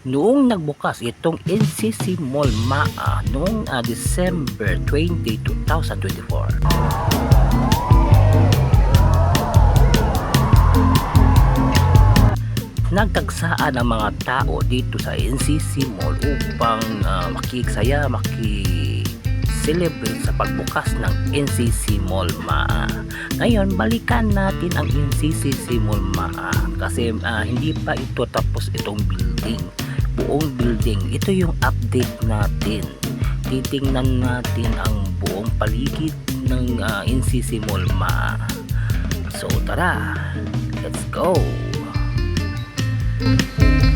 Noong nagbukas itong NCC Mall MAA noong ah, December 20, 2024. Nagtagsaan ang mga tao dito sa NCC Mall upang ah, makiksaya, maki-celebrate sa pagbukas ng NCC Mall MAA. Ngayon, balikan natin ang NCC Mall MAA kasi ah, hindi pa ito tapos itong building. Buong building, ito yung update natin. Titingnan natin ang buong paligid ng ah, NCC Mall MAA. So tara, let's go! 안녕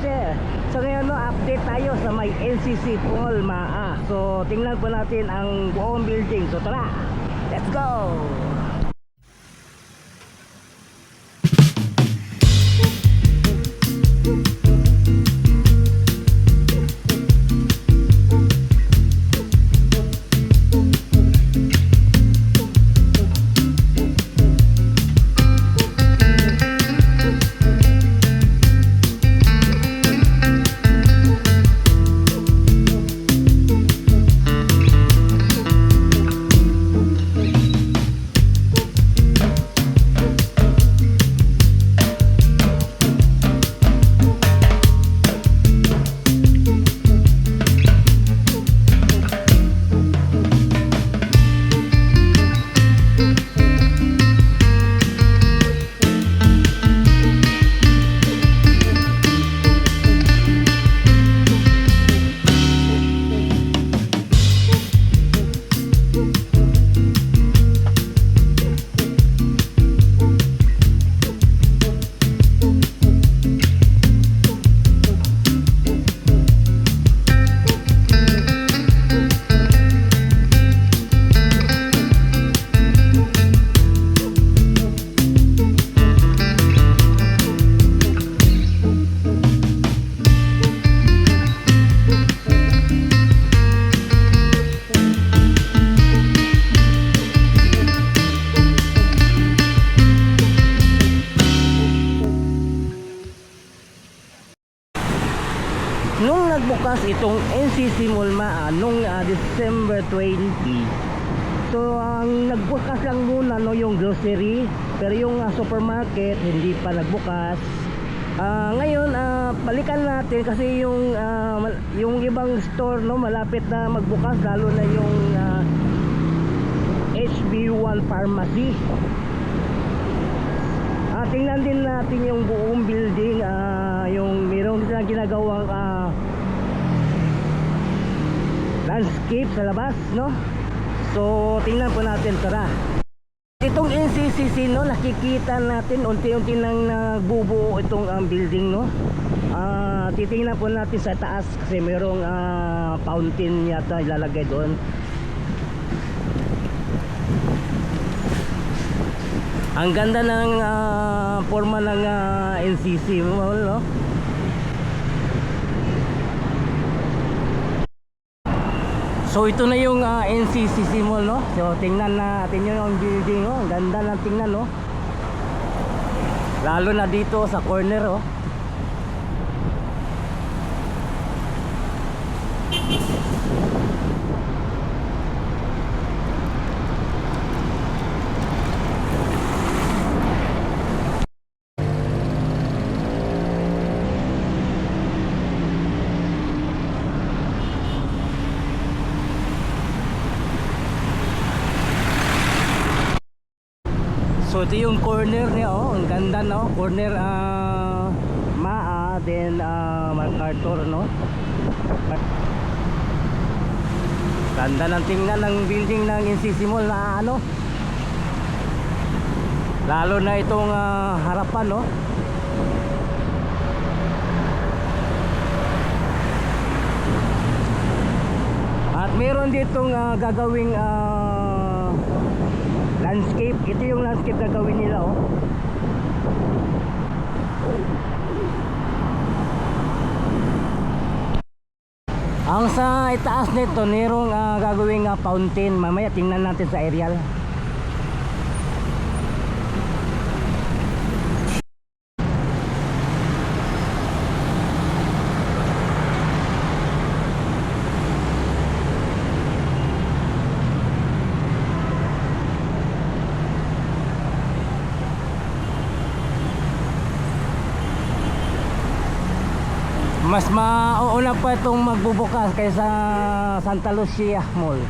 share So ngayon no, update tayo sa may NCC Mall Maa. So tingnan po natin ang buong building. So tara, let's go! Nagbukas itong NCC Mall Maa nung ah, December 20 So ang nagbukas lang muna no yung grocery. Pero yung ah, supermarket hindi pa nagbukas. Ah, ngayon ah, balikan natin kasi yung mal- yung ibang store no malapit na magbukas lalo na yung ah, HB1 Pharmacy. Ah, tingnan din natin yung buong building, ah, yung mayroong silang ginagawang ah, landscape sa labas, no? So, tingnan po natin, tara. Itong NCCC, no, nakikita natin unti-unti nang nagbubuo itong ang building, no? Ah, titingnan po natin sa taas kasi mayroong ah, fountain yata ilalagay doon. Ang ganda ng ah, forma ng ah, NCC Mall, no? So ito na yung ah, NCCC Mall, no? So tingnan natin yung building, oh. Ang ganda ng tingnan, no? Lalo na dito sa corner, oh. So ito yung corner niya oh, ang ganda no, corner ah Maa then ah MacArthur no. Ganda ng tingnan ng building ng NCC Mall na ano. Lalo na itong ah, harapan no. At meron ditong ah, gagawing ah, landscape. Ito yung landscape na gawin nila oh. Ang sa itaas nito merong uh, ah, gagawing uh, fountain. Mamaya tingnan natin sa aerial. Mas mauuna pa itong magbubukas kaysa Santa Lucia Mall.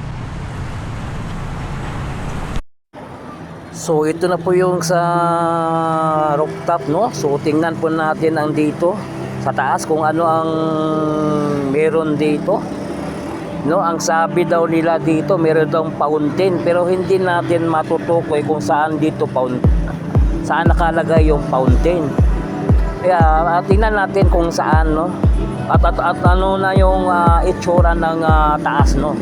So ito na po yung sa rooftop no. So tingnan po natin ang dito sa taas kung ano ang meron dito. No, ang sabi daw nila dito meron daw fountain pero hindi natin matutukoy kung saan dito fountain. Saan nakalagay yung fountain. Kaya uh, tingnan natin kung saan no. At, at, at ano na yung ah, itsura ng ah, taas no.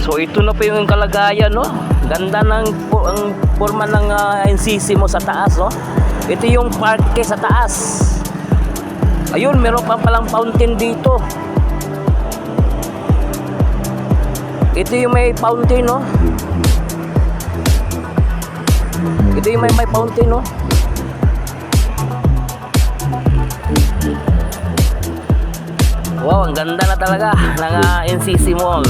So ito na po yung kalagayan no. Ganda ng ang forma ng ah, NCC mo sa taas no. Ito yung parke sa taas. Ayun, meron pa palang fountain dito. Ito yung may fountain no. Ito yung may, may fountain no. Wow, ang ganda na talaga ng ah, NCC Mall.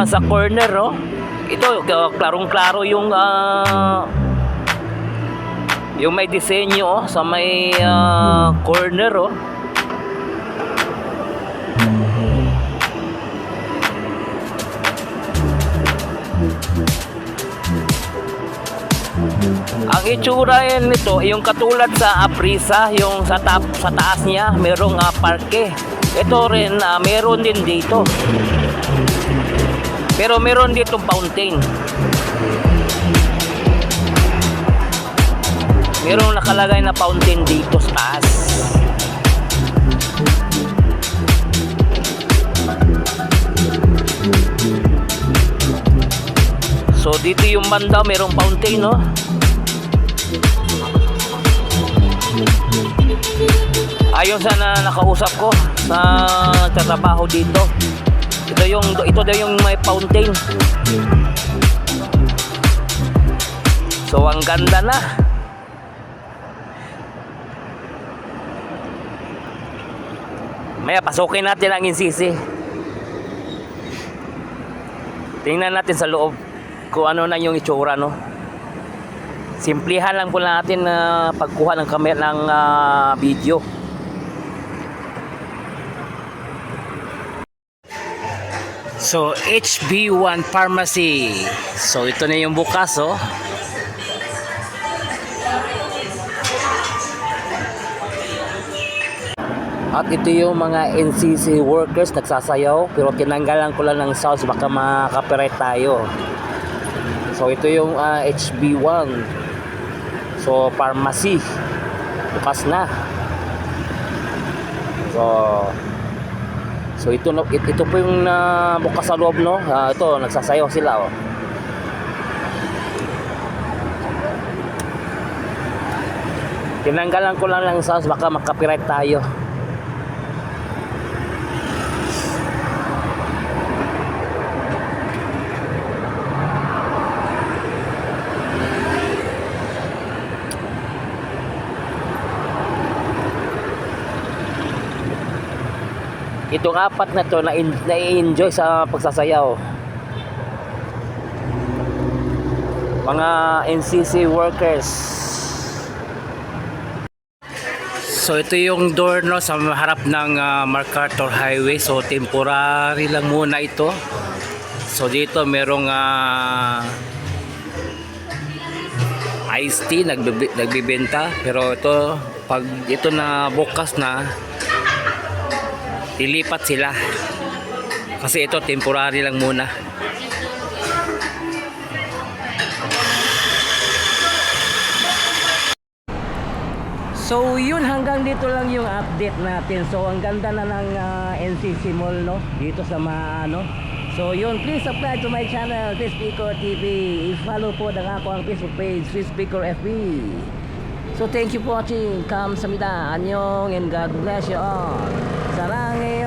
Naman sa corner, oh. Ito, klarong-klaro yung ah, yung may disenyo oh, sa may ah, corner, oh. Ang itsura yan nito, yung katulad sa Aprisa, yung sa, tap, sa taas niya, merong ah, parke. Ito rin, ah, meron din dito. Pero meron dito fountain. Merong nakalagay na fountain dito sa taas. So dito yung banda merong fountain no. Ayon sa na nakausap ko sa nagtatrabaho dito. Ito yung ito daw yung may fountain. So ang ganda na. Maya pasukin natin ang insisi. Tingnan natin sa loob kung ano na yung itsura no. Simplihan lang po natin na pagkuha ng camera ng ah, video. So, HB1 Pharmacy. So, ito na yung bukas, oh. At ito yung mga NCC workers nagsasayaw pero tinanggalan ko lang ng sounds baka makapirate tayo. So ito yung ah, HB1. So pharmacy. Bukas na. So So ito ito po yung na bukas sa loob no. Ah, ito nagsasayaw sila oh. Tinanggalan ko lang ng sounds baka makapirate tayo. Itong apat na to na na-enjoy sa pagsasayaw. Mga NCC workers. So ito yung door no sa harap ng ah, MacArthur Highway. So temporary lang muna ito. So dito merong ah, iced tea nagbibi- nagbibenta pero ito pag ito na bukas na lilipat sila kasi ito temporary lang muna So yun hanggang dito lang yung update natin. So ang ganda na ng ah, uh, NCC Mall no dito sa ano. So yun please subscribe to my channel Fish Pico TV. I-follow po ng ako ang Facebook page Fish Pico FB. So thank you for watching. 감사합니다. 안녕 and God bless you all. 사랑해.